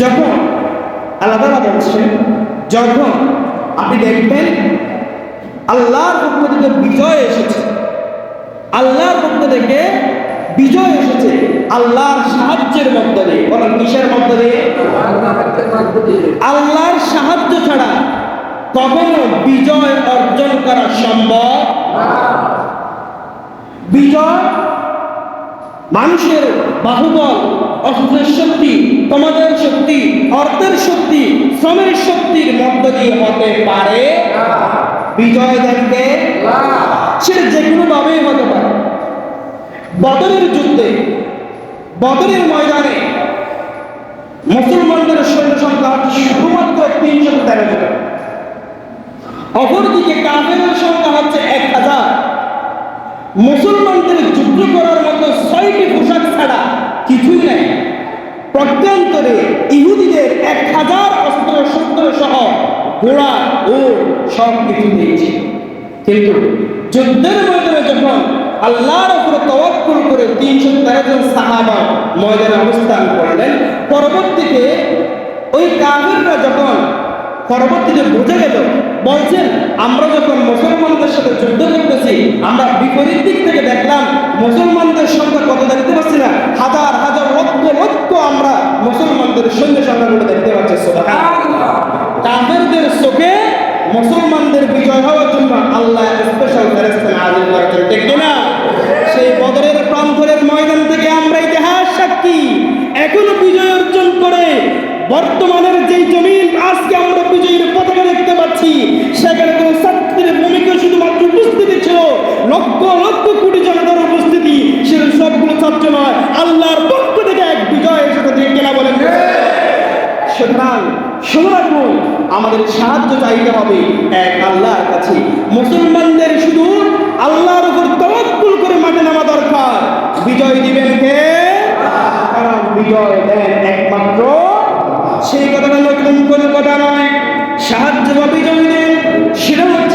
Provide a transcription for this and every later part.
যখন আল্লাহ তাআলা বলছেন, যখন আপনি দেখবেন আল্লাহর পক্ষ থেকে বিজয় এসেছে, আল্লাহর পক্ষ থেকে বিজয় এসেছে আল্লাহর সাহায্যের মধ্য দিয়ে। বলেন, কিসের মধ্য দিয়ে? আল্লাহর সাহায্য ছাড়া কখনো বিজয় অর্জন করা সম্ভব? বিজয় মানুষের বাহুবল, অস্ত্রের শক্তি, তোমাদের শক্তি, অর্থের শক্তি, শ্রমের শক্তির মধ্য দিয়ে হতে পারে? বিজয় দেখতে? সেটা যে কোনো ভাবেই হতে পারে। বদরের যুদ্ধে, বদরের ময়দানে মুসলমানদের সৈন্য সংখ্যা হচ্ছে শুধুমাত্র তিনশো তেরো জন অপরদিকে কাফেরের সংখ্যা হচ্ছে এক হাজার। মুসলমানদের যুদ্ধ করার মতো ছয়টি পোশাক ছাড়া কিছুই নেই। প্রত্যন্তরে ইহুদিদের এক হাজার অস্ত্র, শস্ত্র সহ ঘোড়া ও সব কিছু দিয়েছে। কিন্তু যুদ্ধের ময়দানে যখন আল্লাহর উপরে তওয়াক্কুল করে তিনশো তেরো জন সাহাবা ময়দানে অবস্থান করলেন, পরবর্তীতে ওই কাফিররা যখন পরবর্তীতে বুঝে গেল বলছেন আমরা যখন মুসলমানদের সাথে যুদ্ধ করতেছি, আমরা বিপরীত দিক থেকে দেখলাম, মুসলমানদের সংখ্যা কত দেখতে পাচ্ছি না, হাজার হাজার, লক্ষ লক্ষ আমরা মুসলমানদের সৈন্য সংখ্যাগুলো দেখতে পাচ্ছি। কাফেরদের চোখে মুসলমানদের বিজয় হওয়ার জন্য আল্লাহ স্পেশাল ফেরেস্তা নাযিল করেছেন, ঠিক কিনা সেই বদরের প্রান্তরের ময়দান থেকে আমরা ইতিহাস সাক্ষী এখনও বিজয় অর্জন করে পাচ্ছি সেখানে কোনো ছাত্রের ভূমিকা শুধুমাত্র উপস্থিতি ছিল। লক্ষ লক্ষ কোটি জনতার উপস্থিতি। সে সবগুলো ছাত্র নয় আল্লাহর পক্ষ থেকে এক বিজয় এসেছে ঠিক কিনা বলেন সুতরাং শুনে রাখুন, আমাদের সাহায্য চাইতে হবে এক আল্লাহর কাছে। মুসলমানদের শুধু আল্লাহর উপর তওয়াক্কুল করে মাঠে নামা দরকার। বিজয় দিবেন কে? কারণ বিজয় দেন একমাত্র। সেই কথাটা নতুন কোনো কথা নয়। সাহায্য বা জমিনে দেন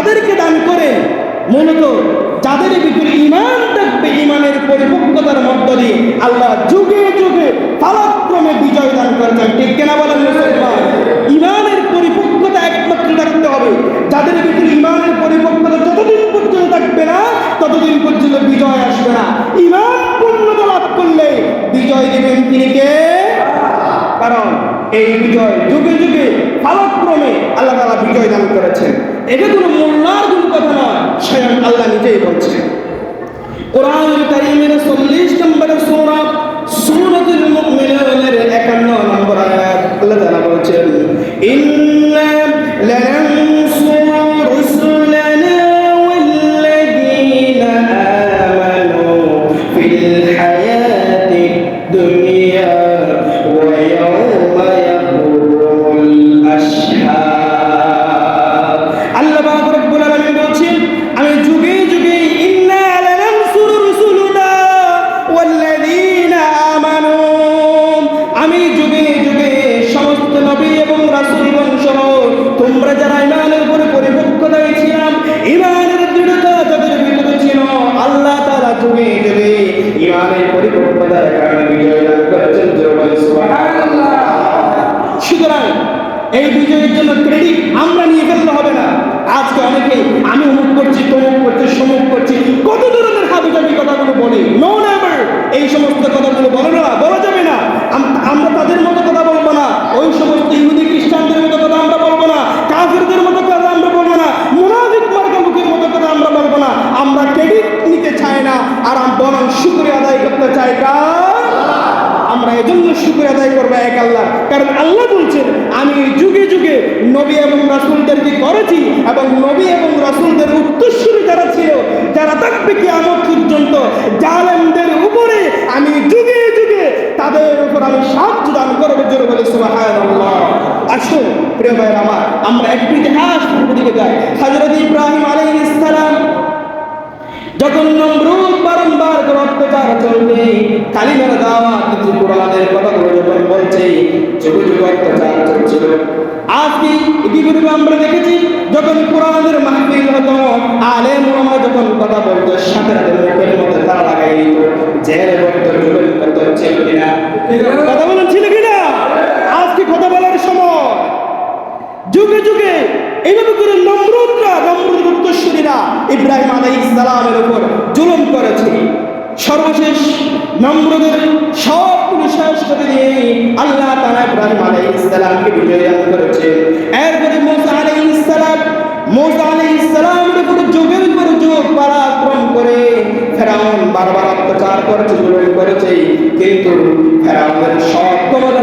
যাদেরকে দান করে মূলত যাদের ভিতরে ইমান থাকবে ইমানের পরিপক্কতার মধ্য দিয়ে আল্লাহ যুগে যুগে পালাক্রমে বিজয় দান করেছেন। ঠিক কেনা বলেন ইমানের পরিপক্কতা একমাত্র থাকতে হবে। যাদের ভিতরে ইমানের পরিপক্কতা যতদিন পর্যন্ত থাকবে না, ততদিন পর্যন্ত বিজয় আসবে না। ইমান পূর্ণতা লাভ করলে বিজয় দেবেন তিনি কে? কারণ এই বিজয় যুগে যুগে পালক্রমে আল্লাহ তালা বিজয় দান করেছেন। এটা কোনো মোল্লার কোনো কথা নয়। স্বয়ং আল্লাহ নিজেই বলছেন কোরআন কারিমের চল্লিশ নম্বরের সূরা সূরাতুল মুমিনুনের 51 নম্বর আয়াত আল্লাহ তাআলা বলছেন, ইন্না এই বিজয়ের জন্য ক্রেডিট আমরা নিয়ে ফেললে হবে না। আজকে অনেকে আমি অমুক করছি, তমুক করছি, সমুক করছি। কত ধরনের হাবিজাবি কথাগুলো বলে নো নেভার এই সমস্ত কথাগুলো বলে না বলা যাবে না আম- আমরা তাদের মতো কথা বলব না ওই সমস্ত ইহুদি খ্রিস্টানদের মতো কথা আমরা বলব না কাফিরদের মতো কথা আমরা বলব না মুনাফিক মার্কা মুখের মতো কথা আমরা বলব না আমরা ক্রেডিট নিতে চাই না আর আম- বরং শুক্রিয়া আদায় করতে চাই কার আমরা এজন্য শুক্র আদায় করব এক আল্লাহ। কারণ আল্লাহ বলছেন, আমি যুগে যুগে নবী এবং রাসুলদেরকে করেছি এবং নবী এবং রাসুলদের উত্তরসূরি যারা ছিল, যারা থাকবে কি আমার পর্যন্ত, জালেমদের উপরে আমি যুগে যুগে তাদের উপর আমি সাহায্য দান করব, জোর বলে আসুন, প্রিয় ভাইয়ের আমার, আমরা একটু ইতিহাস দিকে যাই। হযরত ইব্রাহিম আলাইহিস সালাম যখন নমরুদ করে অত্যাচার চলবে, কালিমার দাওয়া কিছু কোরআনের কথাগুলো যখন বলছে যুগে যুগে অত্যাচার চলছিল। আজকে ইতিপূর্বে আমরা দেখেছি, যখন কোরআনের মাহফিল হতো, আলেম ওলামা যখন কথা বলতো সাথে সাথে লোকের মধ্যে তারা লাগাই দিত, জেলে বলতো জুলের মতো ছিল কিনা? কথা বলেন, ছিল কিনা? আজকে কথা বলার সময়? যুগে যুগে এইভাবে করে নমরুদরা, নমরুদ উত্তরসূরীরা ইব্রাহিম আলাইহিস সালামের উপর জুলুম করেছে। সর্বশেষ নম্রদের সবগুলো শেষ করে দিয়ে আল্লাহ তারা ইব্রাহিম আলাইহিস ইসলামকে বিজয় দান করেছে এরপরে মোসা আলাই সালাম, মোসা আলাই ইসলামের উপরে যুগের উপর যুগ পরাক্রম করে ফেরাউন বারবার অত্যাচার করেছে, জুলুম করেছে। কিন্তু ফেরাউনের সব ক্ষমতাগুলোকে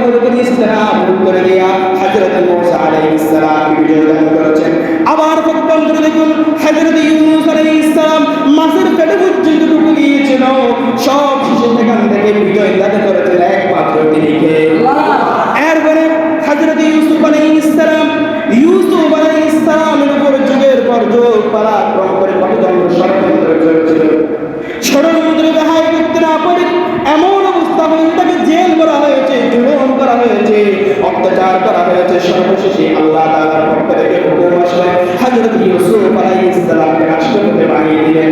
অত্যাচার করা হয়েছে। সর্বশেষে আল্লাহ তাআলার পক্ষ থেকে হুকুম আসলে হযরত ইউসুফ আলাইহিস সালামকে রাষ্ট্রপতি বানিয়ে দিলেন।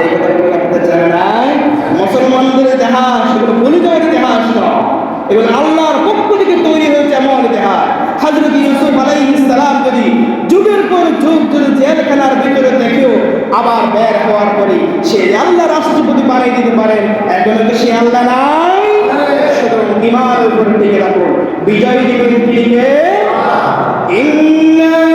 এই কথাগুলো আপনি জানেন না। মুসলমানদের ইতিহাস এগুলো পরিচয়ের ইতিহাস নয়। এগুলো আল্লাহর পক্ষ থেকে তৈরি হয়েছে এমন ইতিহাস। হযরত ইউসুফ আলাইহিস সালাম যদি যুগের পর যুগ যদি জেলখানার ভিতরে দেখেও আবার বের হওয়ার পরে সে আল্লাহ রাষ্ট্রপতি বানিয়ে দিতে পারেন, এখন সে আল্লাহ নাই। সুতরাং ইমান উপর টিকে রাখুন বিজয় দিবেন তিনি ইন্না